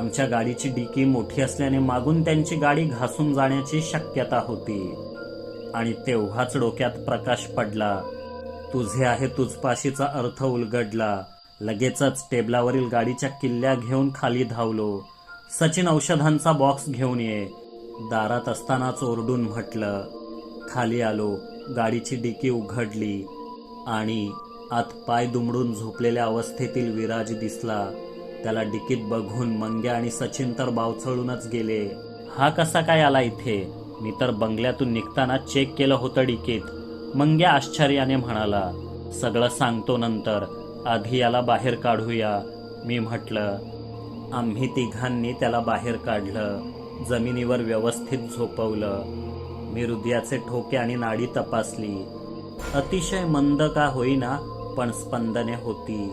आमच्या गाडीची डिकी मोठी असल्याने मागून त्यांची गाडी घासून जाण्याची शक्यता होती. आणि तेव्हाच डोक्यात प्रकाश पडला. तुझे आहे तुझपाशीचा अर्थ उलगडला. लगेचच टेबलावरील गाडीच्या किल्ल्या घेऊन खाली धावलो. सचिन औषधांचा बॉक्स घेऊन ये. दारात असतानाच ओरडून म्हटलं खाली आलो. गाडीची डिकी उघडली. आणि आत पाय दुमडून झोपलेल्या अवस्थेतील विराज दिसला. त्याला डिकीत बघून मंग्या आणि सचिन तर बावचळूनच गेले. हा कसा काय आला इथे? मी तर बंगल्यातून निघताना चेक केलं होतं डिकीत. मंग्या आश्चर्याने म्हणाला सगळं सांगतो नंतर. आधी याला बाहेर काढूया. मी म्हटलं आम्ही तिघांनी त्याला बाहेर काढलं. जमिनीवर व्यवस्थित झोपवलं. मी हृदयाचे ठोके आणि नाडी तपासली. अतिशय मंद का होईना पण स्पंदने होती.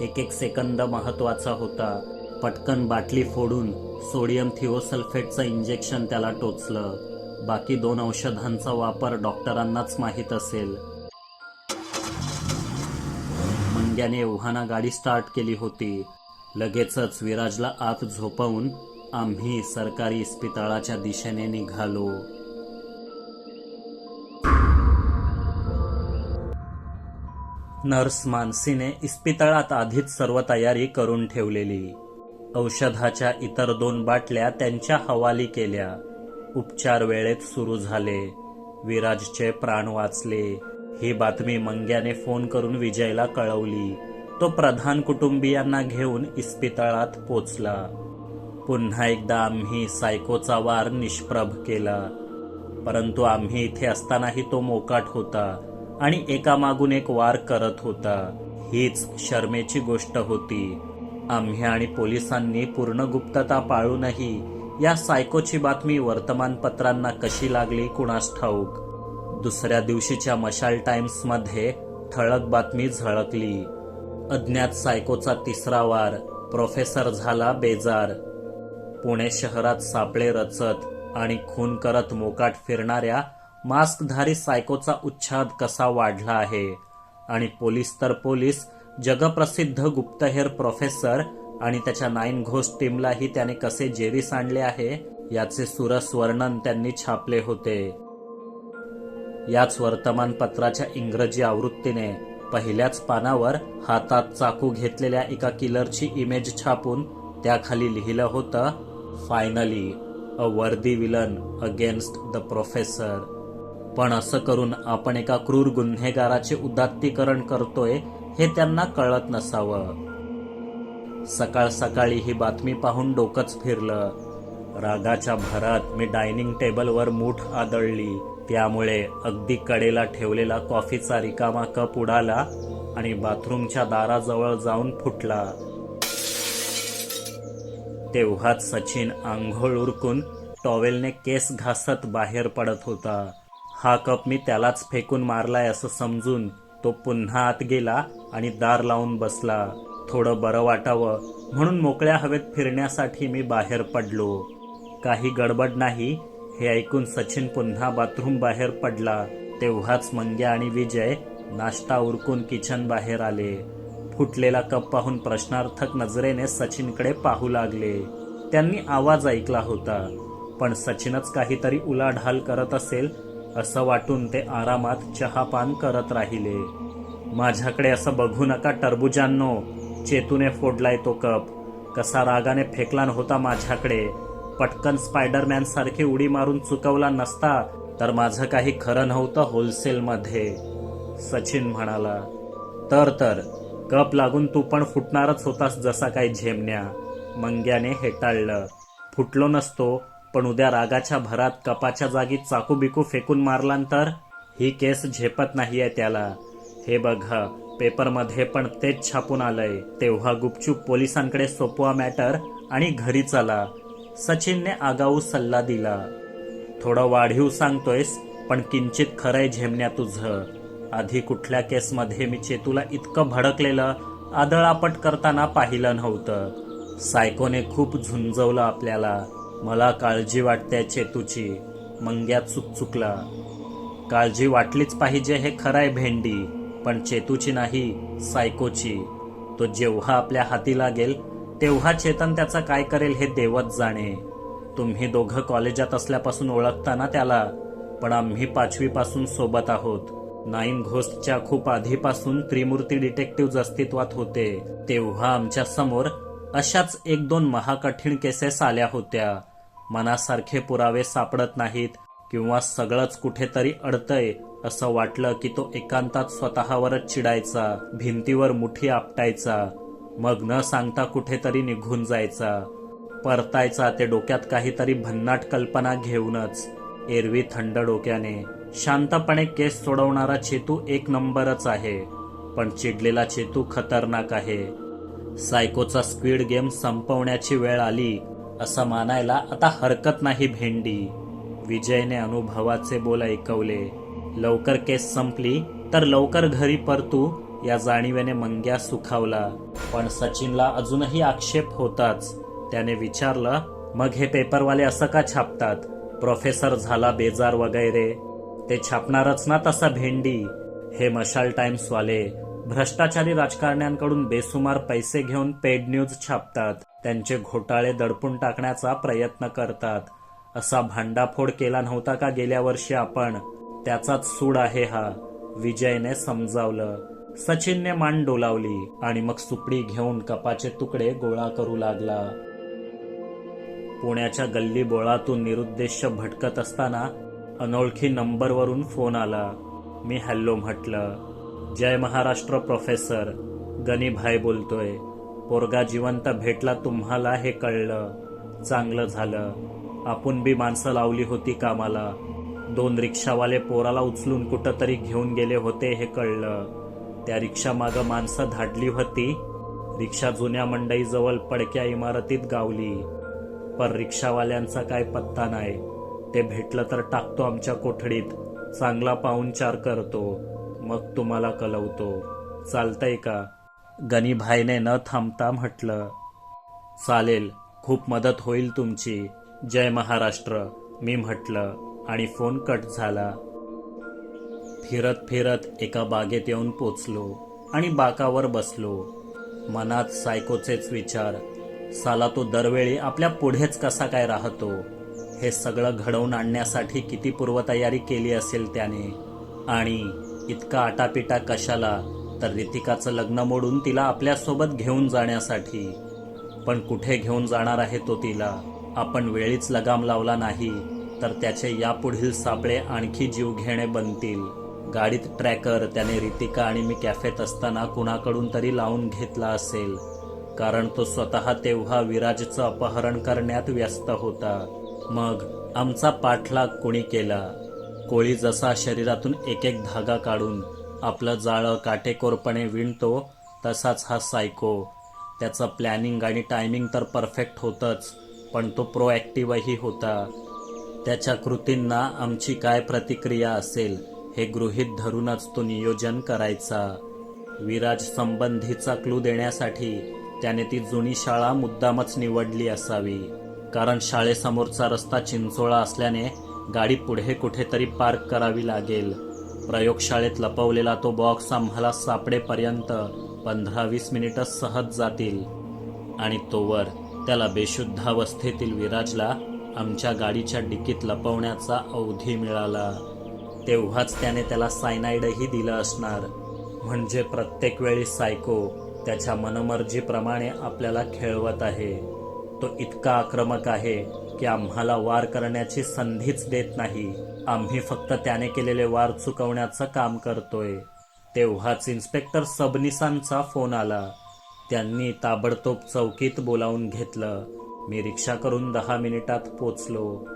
एक एक सेकंद महत्त्वाचा होता. पटकन बाटली फोडून सोडियम थिओसल्फेटचं इंजेक्शन त्याला टोचलं. बाकी दोन औषधांचा वापर डॉक्टरांनाच माहीत असेल. मंग्याने एव्हाना गाडी स्टार्ट केली होती. लगेचच विराजला आत झोपवून आम्ही सरकारी इस्पितळाच्या दिशेने निघालो. नर्स मानसीने इस्पितळात आधीच सर्व तयारी करून ठेवलेली. औषधाच्या इतर दोन बाटल्या त्यांच्या हवाली केल्या. उपचार वेळेत सुरू झाले. विराजचे प्राण वाचले. ही बातमी मंग्याने फोन करून विजयला कळवली. तो प्रधान कुटुंबियांना घेऊन इस्पितळात पोचला. पुन्हा एकदा आम्ही सायकोचा वार निष्प्रभ केला. परंतु आम्ही इथे असतानाही तो मोकाट होता. आणि एकामागून एक वार करत होता. हीच शर्मेची गोष्ट होती. आम्ही आणि पोलिसांनी पूर्ण गुप्तता पाळूनही या सायकोची बातमी वर्तमानपत्रांना कशी लागली कुणास ठाऊक? दुसऱ्या दिवशीच्या मशाल टाइम्समध्ये ठळक बातमी झळकली. अज्ञात सायकोचा तिसरा वार प्रोफेसर झाला बेजार. पुणे शहरात सापळे रचत आणि खून करत मोकाट फिरणाऱ्या मास्कधारी सायकोचा उच्छाद कसा वाढला आहे? आणि पोलीस तर पोलीस जगप्रसिद्ध गुप्तहेर प्रोफेसर आणि त्याच्या नाईन घोष टीमलाही त्याने कसे जेरीस आणले आहे याचे सुरस वर्णन त्यांनी छापले होते. याच वर्तमानपत्राच्या इंग्रजी आवृत्तीने पहिल्याच पानावर हातात चाकू घेतलेल्या एका किलरची इमेज छापून त्याखाली लिहिलं होतं फायनली अ वर्दी विलन अगेन्स्ट द प्रोफेसर पण असं करून आपण एका क्रूर गुन्हेगाराचे उदात्तीकरण करतोय हे त्यांना कळत नसावं. सकाळ सकाळी ही बातमी पाहून डोकंच फिरलं. रागाच्या भरात मी डायनिंग टेबलवर मूठ आदळली. त्यामुळे अगदी कडेला ठेवलेला कॉफीचा रिकामा कप उडाला आणि बाथरूमच्या दाराजवळ जाऊन फुटला. तेव्हाच सचिन आंघोळ उरकून टॉवेलने केस घासत बाहेर पडत होता. हा कप मी त्यालाच फेकून मारलाय असं समजून तो पुन्हा आत गेला आणि दार लावून बसला. थोडं बरं वाटावं. म्हणून मोकळ्या हवेत फिरण्यासाठी मी बाहेर पडलो. काही गडबड नाही. हे ऐकून सचिन पुन्हा बाथरूम बाहेर पडला. तेव्हाच मंग्या आणि विजय नाश्ता उरकून किचन बाहेर आले. फुटलेला कप पाहून प्रश्नार्थक नजरेने सचिनकडे पाहू लागले. त्यांनी आवाज ऐकला होता. पण सचिनच काहीतरी उलाढाल करत असेल असं वाटून ते आरामात चहापान करत राहिले. माझ्याकडे असं बघू नका टरबुजांनो चेतूने फोडलाय तो कप. कसा रागाने फेकला नव्हता माझ्याकडे. पटकन स्पायडरमॅन सारखी उडी मारून चुकवला नसता तर माझं काही खरं नव्हतं होलसेलमध्ये. सचिन म्हणाला तर तर कप लागून तू पण फुटणारच होतास जसा काही झेमण्या. मंग्याने हेटाळलं. फुटलो नसतो पण उद्या रागाच्या भरात कपाच्या जागी चाकू बिकू फेकून मारलांतर ही केस झेपत नाहीये त्याला. हे बघा पेपरमध्ये पण तेच छापून आलंय. तेव्हा गुपचूप पोलिसांकडे सोपवा मॅटर आणि घरी चला. सचिनने आगाऊ सल्ला दिला. थोडं वाढीव सांगतोयस पण किंचित खरंय झेमण्या तुझं. आधी कुठल्या केसमध्ये मी चेतूला इतकं भडकलेलं आदळापट करताना पाहिलं नव्हतं. सायकोने खूप झुंजवलं आपल्याला. मला काळजी वाटते चेतूची. चुक चुकचुकला काळजी वाटलीच पाहिजे हे खराय भेंडी पण चेतूची नाही सायकोची. तो जेव्हा आपल्या हाती लागेल तेव्हा चेतन त्याचा काय करेल हे देवच जाणे. तुम्ही दोघं कॉलेजात असल्यापासून ओळखता ना त्याला पण आम्ही पाचवीपासून सोबत आहोत. नाईन घोस्टच्या खूप आधीपासून त्रिमूर्ती डिटेक्टिव्ह अस्तित्वात होते. तेव्हा आमच्यासमोर अशाच एक दोन महाकठीण केसेस आल्या होत्या. मनासारखे पुरावे सापडत नाहीत किंवा सगळंच कुठेतरी अडतंय असं वाटलं की तो एकांतात स्वतःवरच चिडायचा भिंतीवर मुठी आपटायचा मग न सांगता कुठेतरी निघून जायचा. परतायचा ते डोक्यात काहीतरी भन्नाट कल्पना घेऊनच. एरवी थंड डोक्याने शांतपणे केस सोडवणारा चेतू एक नंबरच आहे पण चिडलेला चेतू खतरनाक आहे. सायकोचा स्क्विड गेम संपवण्याची वेळ आली असं मानायला आता हरकत नाही भेंडी. विजयने अनुभवाचे बोल ऐकवले. लवकर केस संपली तर लवकर घरी परतू या जाणीवेने मंग्या सुखावला. पण सचिनला अजूनही आक्षेप होताच. त्याने विचारलं मग हे पेपरवाले असं का छापतात? प्रोफेसर झाला बेजार वगैरे. ते छापणारच ना तसा भेंडी. हे मशाल टाइम्सवाले भ्रष्टाचारी राजकारण्यांकडून बेसुमार पैसे घेऊन पेड न्यूज छापतात. त्यांचे घोटाळे दडपून टाकण्याचा प्रयत्न करतात. असा भांडाफोड केला नव्हता का गेल्या वर्षी आपण? त्याचाच सूड आहे हा. विजयने समजावलं. सचिनने मान डोलावली आणि मग सुपडी घेऊन कपाचे तुकडे गोळा करू लागला. पुण्याच्या गल्ली बोळातून निरुद्देश भटकत असताना अनोळखी नंबरवरून फोन आला. मी हॅल्लो म्हटलं. जय महाराष्ट्र प्रोफेसर गणीभाई बोलतोय पोरगा जिवंत भेटला तुम्हाला हे कळलं. चांगलं झालं. आपण बी माणसं लावली होती कामाला. दोन रिक्षावाले पोराला उचलून कुठं तरी घेऊन गेले होते हे कळलं. त्या रिक्षा मागं माणसं धाडली होती. रिक्षा जुन्या मंडईजवळ पडक्या इमारतीत गावली. पर रिक्षावाल्यांचा काय पत्ता नाही. ते भेटलं तर टाकतो आमच्या कोठडीत. चांगला पाहुणचार करतो. मग तुम्हाला कळवतो चालतंय का? गणीभाईने न थांबता म्हटलं चालेल खूप मदत होईल तुमची. जय महाराष्ट्र. मी म्हटलं आणि फोन कट झाला. फिरत फिरत एका बागेत येऊन पोचलो आणि बाकावर बसलो. मनात सायकोचेच विचार साला तो दरवेळी आपल्या पुढेच कसा काय राहतो? हे सगळं घडवून आणण्यासाठी किती पूर्वतयारी केली असेल त्याने? आणि इतका आटापिटा कशाला? तर रितिकाचं लग्न मोडून तिला आपल्यासोबत घेऊन जाण्यासाठी. पण कुठे घेऊन जाणार आहे तो तिला? आपण वेळीच लगाम लावला नाही तर त्याचे यापुढील सापळे आणखी जीव घेणे बनतील. गाडीत ट्रॅकर त्याने रितिका आणि मी कॅफेत असताना कुणाकडून तरी लावून घेतला असेल. कारण तो स्वतः तेव्हा विराजचं अपहरण करण्यात व्यस्त होता. मग आमचा पाठलाग कुणी केला? कोळी जसा शरीरातून एक एक धागा काढून आपलं जाळं काटेकोरपणे विणतो तसाच हा सायको त्याचं प्लॅनिंग आणि टायमिंग तर परफेक्ट होतंच पण तो प्रोॲक्टिव्हही होता. त्याच्या कृतींना आमची काय प्रतिक्रिया असेल हे गृहीत धरूनच तो नियोजन करायचा. विराज संबंधीचा क्लू देण्यासाठी त्याने ती जुनी शाळा मुद्दामच निवडली असावी. कारण शाळेसमोरचा रस्ता चिंचोळा असल्याने गाडी पुढे कुठेतरी पार्क करावी लागेल. प्रयोगशाळेत लपवलेला तो बॉक्स आम्हाला सापडेपर्यंत पंधरा वीस मिनिटं सहज जातील. आणि तोवर त्याला बेशुद्धावस्थेतील विराजला आमच्या गाडीच्या डिकीत लपवण्याचा अवधी मिळाला. तेव्हाच त्याने त्याला सायनाईडही दिलं असणार. म्हणजे प्रत्येक वेळी सायको त्याच्या मनमर्जीप्रमाणे आपल्याला खेळवत आहे. तो इतका आक्रमक आहे. की आम्हाला वार करण्याची संधीच देत नाही. आम्ही फक्त त्याने केलेले वार चुकवण्याचं काम करतोय. तेव्हाच इन्स्पेक्टर सबनिसांचा फोन आला. त्यांनी ताबडतोब चौकीत बोलावून घेतलं. मी रिक्षा करून दहा मिनिटात पोचलो.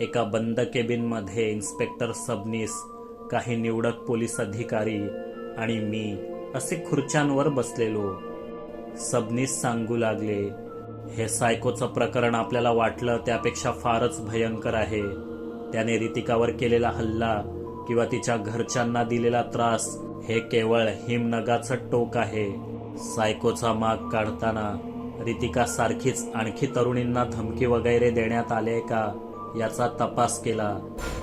एका बंद केबिनमध्ये इन्स्पेक्टर सबनीस काही निवडक पोलीस अधिकारी आणि मी असे खुर्च्यांवर बसलेलो. सबनीस सांगू लागले हे सायकोचं प्रकरण आपल्याला वाटलं त्यापेक्षा फारच भयंकर आहे. त्याने रितिकावर केलेला हल्ला किंवा तिच्या घरच्यांना दिलेला त्रास हे केवळ हिमनगाचं टोक आहे. सायकोचा माग काढताना रितिका सारखीच आणखी तरुणींना धमकी वगैरे देण्यात आले का याचा तपास केला.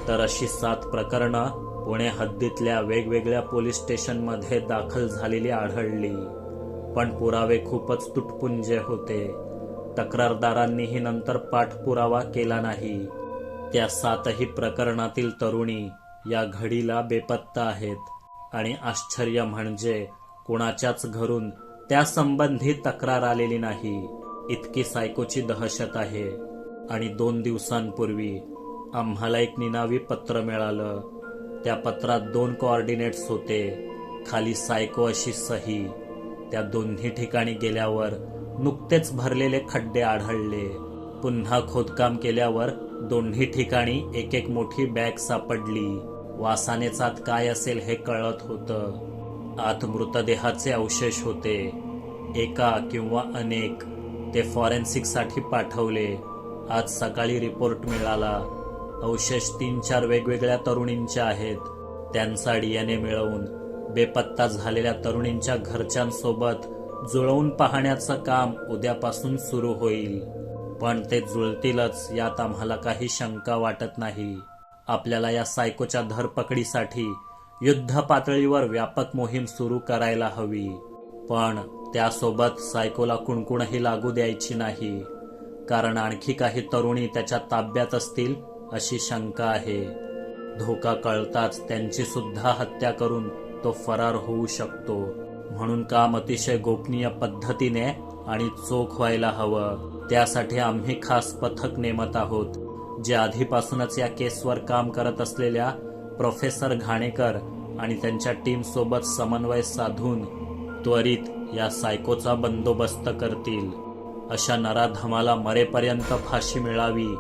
तर अशी सात प्रकरणं पुणे हद्दीतल्या वेगवेगळ्या पोलीस स्टेशनमध्ये दाखल झालेली आढळली. पण पुरावे खूपच तुटपुंजे होते. तक्रारदारांनीही नंतर पाठपुरावा केला नाही. त्या सातही प्रकरणातील तरुणी या घडीला बेपत्ता आहेत. आणि आश्चर्य म्हणजे कुणाच्याच घरून त्या संबंधी तक्रार आलेली नाही. इतकी सायकोची दहशत आहे. आणि दोन दिवसांपूर्वी आम्हाला एक निनावी पत्र मिळालं. त्या पत्रात दोन कोऑर्डिनेट्स होते. खाली सायको अशी सही. त्या दोन्ही ठिकाणी गेल्यावर नुकतेच भरलेले खड्डे आढळले. पुन्हा खोदकाम केल्यावर दोन्ही ठिकाणी एक एक मोठी बॅग सापडली. वासाने आत काय असेल हे कळत होतं. आत मृतदेहाचे अवशेष होते. एका किंवा अनेक ते फॉरेन्सिकसाठी पाठवले. आज सकाळी रिपोर्ट मिळाला. अवशेष तीन चार वेगवेगळ्या तरुणींचे आहेत. त्यांचा डीएनए मिळवून बेपत्ता झालेल्या तरुणींच्या घरच्यांसोबत जुळवून पाहण्याचं काम उद्यापासून सुरू होईल. पण ते जुळतीलच यात आम्हाला काही शंका वाटत नाही. आपल्याला या सायकोच्या धरपकडीसाठी युद्ध पातळीवर व्यापक मोहीम सुरू करायला हवी. पण त्यासोबत सायकोला कुणकुणही लागू द्यायची नाही. कारण आणखी काही तरुणी त्याच्या ताब्यात असतील अशी शंका आहे. धोका कळताच त्यांची सुद्धा हत्या करून तो फरार होऊ शकतो. म्हणून काम अतिशय गोपनीय पद्धतीने आणि चोख व्हायला हवं. त्यासाठी आम्ही खास पथक नेमत आहोत जे आधीपासूनच या केसवर काम करत असलेल्या प्रोफेसर घाणेकर आणि त्यांच्या टीम सोबत समन्वय साधून त्वरित या सायकोचा बंदोबस्त करतील. अशा नराधमाला मरेपर्यंत फाशी मिळावी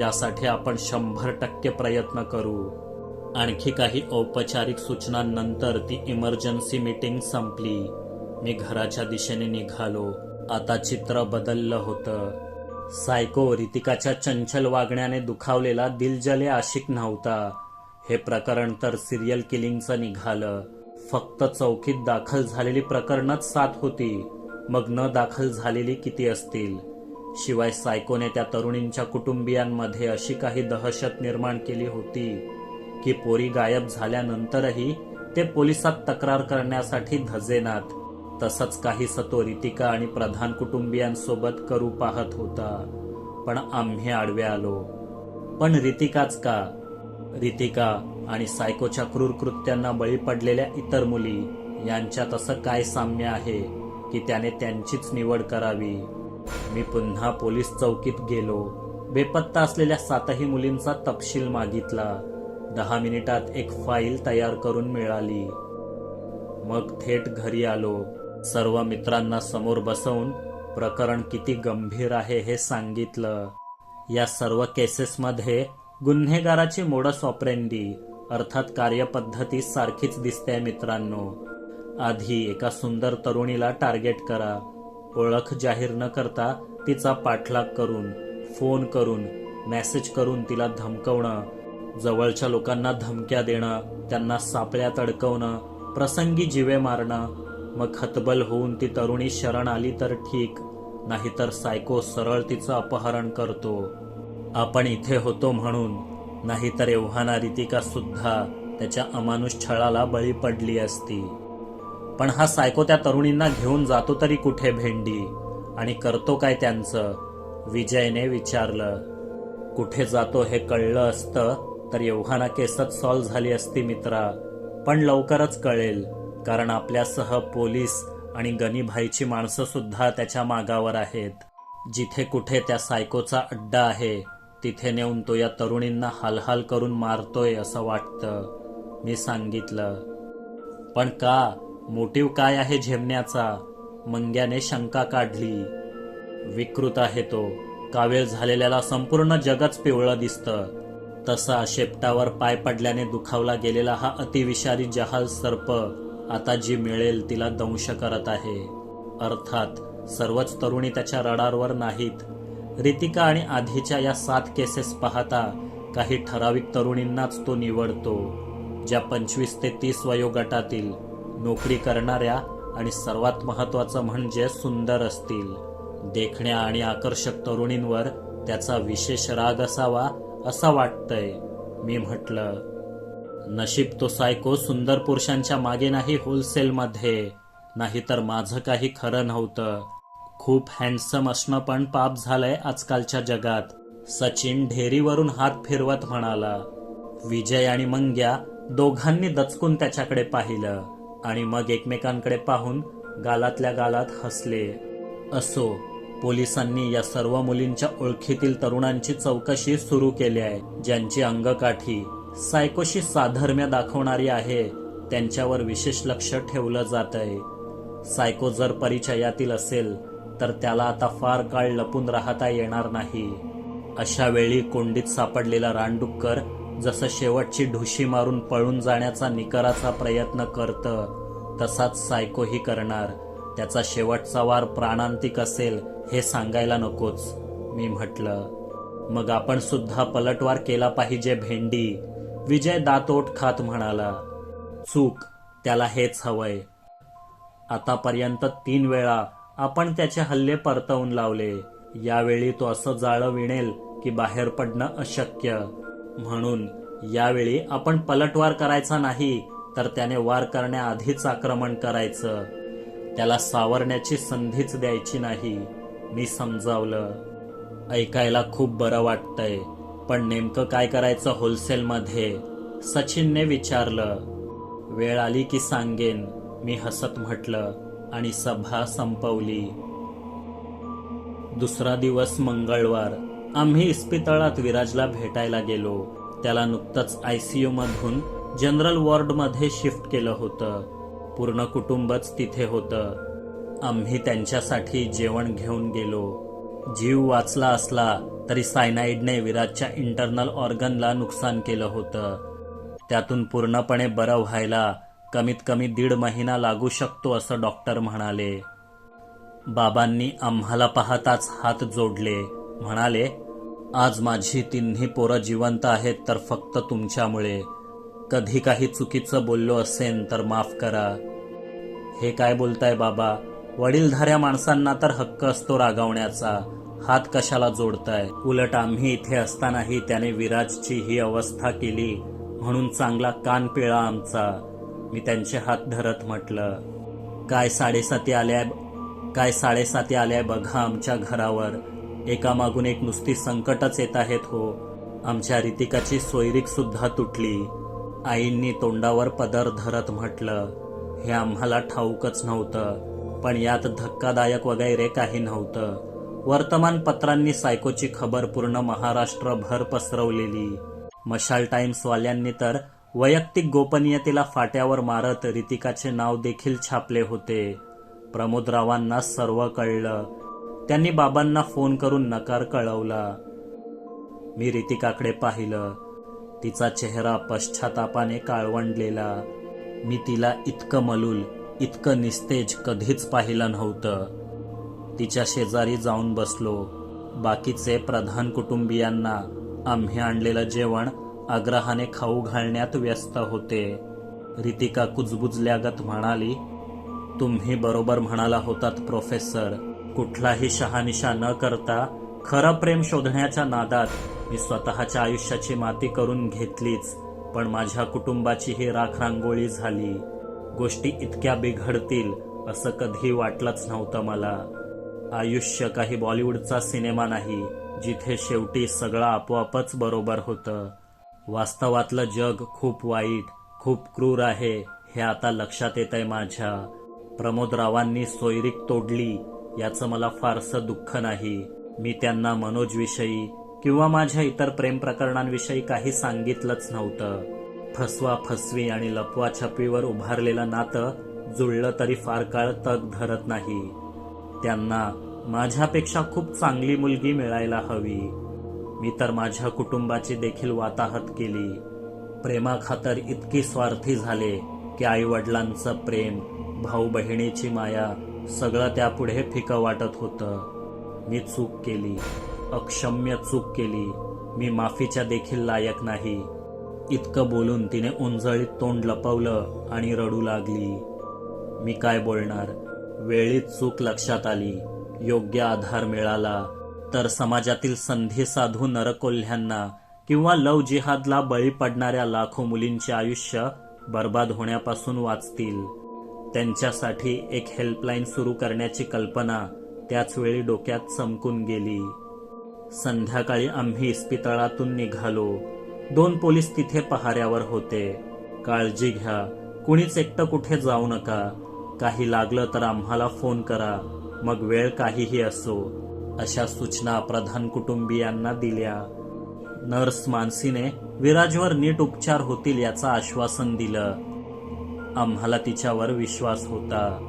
यासाठी आपण शंभर टक्के प्रयत्न करू. आणखी काही औपचारिक सूचनांनंतर ती इमर्जन्सी मीटिंग संपली. मी घराच्या दिशेने निघालो. आता चित्र बदललं होतं. सायको रितिकाच्या चंचल वागण्याने दुखावलेला दिलजले आशिक नव्हता. हे प्रकरण तर सिरियल किलिंगचं निघालं. फक्त चौकीत दाखल झालेली प्रकरणच सात होती. मग न दाखल झालेली किती असतील? शिवाय सायकोने त्या तरुणींच्या कुटुंबियांमध्ये अशी काही दहशत निर्माण केली होती. की पोरी गायब झाल्यानंतरही ते पोलिसात तक्रार करण्यासाठी धजेनात. तसंच काही सतो रितिका आणि प्रधान कुटुंबियांसोबत करू पाहत होता. पण आम्ही आडवे आलो. पण रितिकाच का? रितिका आणि सायकोच्या क्रूर कृत्यांना बळी पडलेल्या इतर मुली यांच्यात असं काय साम्य आहे की त्याने त्यांचीच निवड करावी? मी पुन्हा पोलीस चौकीत गेलो. बेपत्ता असलेल्या सातही मुलींचा तपशील मागितला. दहा मिनिटात एक फाईल तयार करून मिळाली. मग थेट घरी आलो. सर्व मित्रांना समोर बसवून प्रकरण किती गंभीर आहे हे सांगितलं. या सर्व केसेसमध्ये गुन्हेगाराची मोडस ऑपरेंडी अर्थात कार्यपद्धती सारखीच दिसते मित्रांनो. आधी एका सुंदर तरुणीला टार्गेट करा. ओळख जाहीर न करता तिचा पाठलाग करून फोन करून मेसेज करून तिला धमकवणं जवळच्या लोकांना धमक्या देणं त्यांना सापळ्यात अडकवणं प्रसंगी जिवे मारणं मग हतबल होऊन ती तरुणी शरण आली तर ठीक नाहीतर सायको सरळ तिचं अपहरण करतो. आपण इथे होतो म्हणून नाहीतर एव्हाना रितिका सुद्धा त्याच्या अमानुष छळाला बळी पडली असती. पण हा सायको त्या तरुणींना घेऊन जातो तरी कुठे भेंडी? आणि करतो काय त्यांचं? विजयने विचारलं. कुठे जातो हे कळलं असतं? तर एव्हाना केसच सॉल्व झाली असती मित्रा. पण लवकरच कळेल कारण आपल्यासह पोलीस आणि गनीभाईची माणसं सुद्धा त्याच्या मागावर आहेत. जिथे कुठे त्या सायकोचा अड्डा आहे तिथे नेऊन तो या तरुणींना हालहाल करून मारतोय असं वाटतं मी सांगितलं. पण का? मोटिव काय आहे झेमण्याचा? मंग्याने शंका काढली. विकृत आहे तो. कावेळ झालेल्याला संपूर्ण जगच पिवळं दिसतं. तसा शेपटावर पाय पडल्याने दुखावला गेलेला हा अतिविषारी जहाज सर्प आता जी मिळेल तिला दंश करत आहे. अर्थात सर्वच तरुणी त्याच्या रडारवर नाहीत. रितिका आणि आधीच्या या सात केसेस पाहता काही ठराविक तरुणींनाच तो निवडतो ज्या पंचवीस ते तीस वयोगटातील नोकरी करणाऱ्या आणि सर्वात महत्वाचं म्हणजे सुंदर असतील. देखण्या आणि आकर्षक तरुणींवर त्याचा विशेष राग असावा असं वाटतंय. मी म्हटलं नशीब तो सायको सुंदर पुरुषांच्या मागे नाही होलसेलमध्ये नाहीतर माझं काही खरं नव्हतं. खूप हँडसम असणं पण पाप झालंय आजकालच्या जगात. सचिन ढेरीवरून हात फिरवत म्हणाला विजय आणि मंग्या दोघांनी दचकून त्याच्याकडे पाहिलं आणि मग एकमेकांकडे पाहून गालातल्या गालात हसले. असो पोलिसांनी या सर्व मुलींच्या ओळखीतील तरुणांची चौकशी सुरू केली आहे. ज्यांची अंगकाठी सायकोशी साधर्म्य दाखवणारी आहे त्यांच्यावर विशेष लक्ष ठेवलं जात आहे सायको जर परिचयातील असेल तर त्याला आता फार काळ लपून राहता येणार नाही. अशा वेळी कोंडीत सापडलेला रानडुक्कर जसं शेवटची ढुशी मारून पळून जाण्याचा निकराचा प्रयत्न करतं तसाच सायकोही करणार. त्याचा शेवटचा वार प्राणांतिक असेल हे सांगायला नकोच. मी म्हटलं मग आपण सुद्धा पलटवार केला पाहिजे भेंडी. विजय दातोट खात म्हणाला चूक त्याला हेच हवंय. आतापर्यंत तीन वेळा आपण त्याचे हल्ले परतवून लावले. यावेळी तो असं जाळं विणेल की बाहेर पडणं अशक्य. म्हणून यावेळी आपण पलटवार करायचा नाही तर त्याने वार करण्याआधीच आक्रमण करायचं. त्याला सावरण्याची संधीच द्यायची नाही. मी समजावलं. ऐकायला खूप बरं वाटतंय पण नेमकं काय करायचं होलसेलमध्ये? सचिनने विचारलं. वेळ आली की सांगेन मी हसत म्हटलं आणि सभा संपवली. दुसरा दिवस मंगळवार. आम्ही इस्पितळात विराजला भेटायला गेलो. त्याला नुकतंच आय सी मधून जनरल वॉर्डमध्ये शिफ्ट केलं होतं. पूर्ण कुटुंबच तिथे होतं. आम्ही त्यांच्यासाठी जेवण घेऊन गेलो. जीव वाचला असला तरी सायनाईडने विराजच्या इंटरनल ऑर्गनला नुकसान केलं होतं. त्यातून पूर्णपणे बरं व्हायला कमीत कमी दीड महिना लागू शकतो असं डॉक्टर म्हणाले. बाबांनी आम्हाला पाहताच हात जोडले. म्हणाले आज माझी तिन्ही पोरं जिवंत आहेत तर फक्त तुमच्यामुळे. कधी काही चुकीचं बोललो असेन तर माफ करा. हे काय बोलताय बाबा? वडीलधाऱ्या माणसांना तर हक्क असतो रागावण्याचा. हात कशाला जोडताय? उलट आम्ही इथे असतानाही त्याने विराजची ही अवस्था केली. म्हणून चांगला कान पिळा आमचा. मी त्यांचे हात धरत म्हटलं काय साडेसाती आल्या काय साडेसाती आल्या बघा आमच्या घरावर. एकामागून एक नुसती संकटच येत आहेत हो. आमच्या रितिकाची सोयरीक सुद्धा तुटली. आईंनी तोंडावर पदर धरत म्हटलं हे आम्हाला ठाऊकच नव्हतं पण यात धक्कादायक वगैरे काही नव्हतं. वर्तमानपत्रांनी सायकोची खबर पूर्ण महाराष्ट्रभर पसरवलेली. मशाल टाइम्सवाल्यांनी तर वैयक्तिक गोपनीयतेला फाट्यावर मारत रितिकाचे नाव देखील छापले होते. प्रमोदरावांना सर्व कळलं. त्यांनी बाबांना फोन करून नकार कळवला. मी रितिकाकडे पाहिलं. तिचा चेहरा पश्चातापाने काळवंडलेला. मी तिला इतकं मलूल इतकं निस्तेज कधीच पाहिलं नव्हतं. तिच्या शेजारी जाऊन बसलो. बाकीचे प्रधान कुटुंबियांना आम्ही आणलेलं जेवण आग्रहाने खाऊ घालण्यात व्यस्त होते. रितिका कुजबुजल्यागत म्हणाली तुम्ही बरोबर म्हणाला होतात प्रोफेसर. कुठलाही शहानिशा न करता खरं प्रेम शोधण्याच्या नादात मी स्वतःच्या आयुष्याची माती करून घेतलीच पण माझ्या कुटुंबाची ही राखरांगोळी झाली. गोष्टी इतक्या बिघडतील असं कधी वाटलंच नव्हतं मला. आयुष्य काही बॉलिवूडचा सिनेमा नाही जिथे शेवटी सगळं आपोआपच बरोबर होतं. वास्तवातलं जग खूप वाईट खूप क्रूर आहे हे आता लक्षात येत आहे माझ्या. प्रमोदरावांनी सोयरीक तोडली याचं मला फारसं दुःख नाही. मी त्यांना मनोजविषयी किंवा माझ्या इतर प्रेम प्रकरणांविषयी काही सांगितलंच नव्हतं. फसवा फसवी आणि लपवा छपीवर उभारलेलं नातं जुळलं तरी फार काळ तग धरत नाही. त्यांना माझ्यापेक्षा खूप चांगली मुलगी मिळायला हवी. मी तर माझ्या कुटुंबाची देखील वाताहत केली. प्रेमाखातर इतकी स्वार्थी झाले की आई वडिलांचं प्रेम भाऊ बहिणीची माया सगळं त्यापुढे फिकं वाटत होतं. मी चूक केली. अक्षम्य चूक केली. मी माफीच्या देखील लायक नाही. इतकं बोलून तिने उंजळीत तोंड लपवलं आणि रडू लागली. मी काय बोलणार? वेळीच चूक लक्षात आली. योग्य आधार मिळाला. तर समाजातील संधी साधू नरकोल्ह्यांना किंवा लव जिहादला बळी पडणाऱ्या लाखो मुलींचे आयुष्य बर्बाद होण्यापासून वाचतील. त्यांच्यासाठी एक हेल्पलाईन सुरू करण्याची कल्पना त्याच वेळी डोक्यात चमकून गेली. संध्याकाळी आम्ही इस्पितळातून निघालो. दोन पोलीस तिथे पहाऱ्यावर होते. काळजी घ्या कुणीच एकटं कुठे जाऊ नका. काही लागलं तर आम्हाला फोन करा. मग वेळ काहीही असो. अशा सूचना प्रधान कुटुंबियांना दिल्या. नर्स मानसीने विराजवर नीट उपचार होतील याचं आश्वासन दिलं. आम्हाला तिच्यावर विश्वास होता.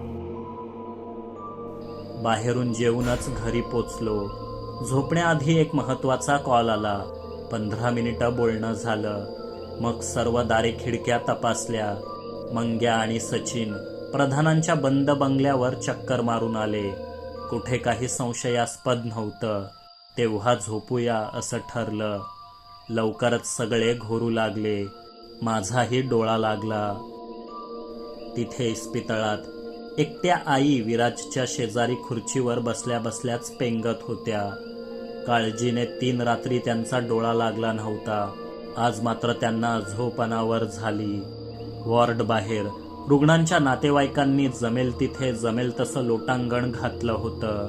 बाहेरून जेवूनच घरी पोचलो. झोपण्याआधी एक महत्त्वाचा कॉल आला. पंधरा मिनिटं बोलणं झालं. मग सर्व दारे खिडक्या तपासल्या. मंग्या आणि सचिन प्रधानांच्या बंद बंगल्यावर चक्कर मारून आले. कुठे काही संशयास्पद नव्हतं. तेव्हा झोपूया असं ठरलं. लवकरच सगळे घोरू लागले. माझाही डोळा लागला. तिथे इस्पितळात एकट्या आई विराजच्या शेजारी खुर्चीवर बसल्या बसल्याच पेंगत होत्या. काळजीने तीन रात्री त्यांचा डोळा लागला नव्हता. आज मात्र त्यांना झोपणावर झाली. वॉर्ड बाहेर. रुग्णांच्या नातेवाईकांनी जमेल तिथे जमेल तसं लोटांगण घातलं होतं.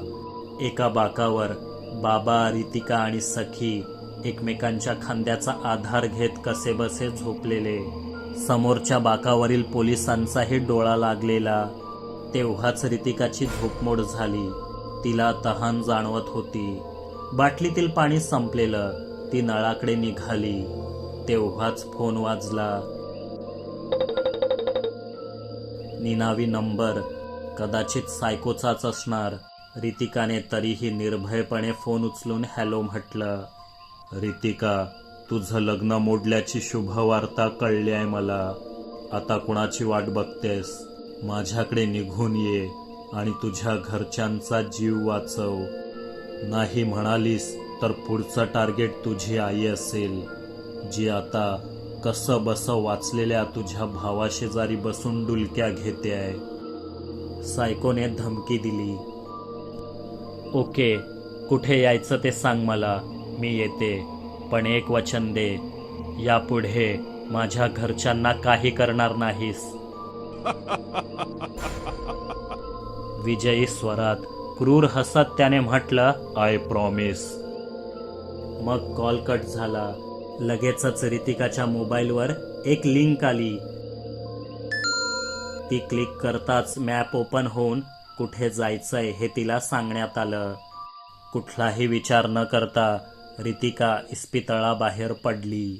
एका बाकावर बाबा रितिका आणि सखी एकमेकांच्या खांद्याचा आधार घेत कसेबसे झोपलेले. समोरच्या बाकावरील पोलिसांचाही डोळा लागलेला. तेव्हाच रितिकाची झोपमोड झाली. तिला तहान जाणवत होती. बाटलीतील पाणी संपलेलं. ती नळाकडे निघाली. तेव्हाच फोन वाजला. निनावी नंबर. कदाचित सायकोचाच असणार. रितिकाने तरीही निर्भयपणे फोन उचलून हॅलो म्हटलं. रितिका तुझं लग्न मोडल्याची शुभवार्ता कळली आहे मला. आता कुणाची वाट बघतेस? माझ्याकडे निघून ये आणि तुझ्या घरच्यांचा जीव वाचव. नाही म्हणालीस तर पुढचं टार्गेट तुझी आई असेल. जी आता कसं बसं वाचलेल्या तुझ्या भावाशेजारी बसून डुलक्या घेते आहे सायकोने धमकी दिली. ओके कुठे यायचं ते सांग मला. मी येते. पण एक वचन दे. यापुढे माझ्या घरच्यांना काही करणार नाहीस. विजयी स्वरात क्रूर हसत त्याने म्हटलं आय प्रॉमिस मग कॉल कट झाला. लगेचच रितिकाच्या मोबाईलवर एक लिंक आली. ती क्लिक करताच मॅप ओपन होऊन कुठे जायचंय हे तिला सांगण्यात आलं. कुठलाही विचार न करता रितिका इस्पितळाबाहेर पडली.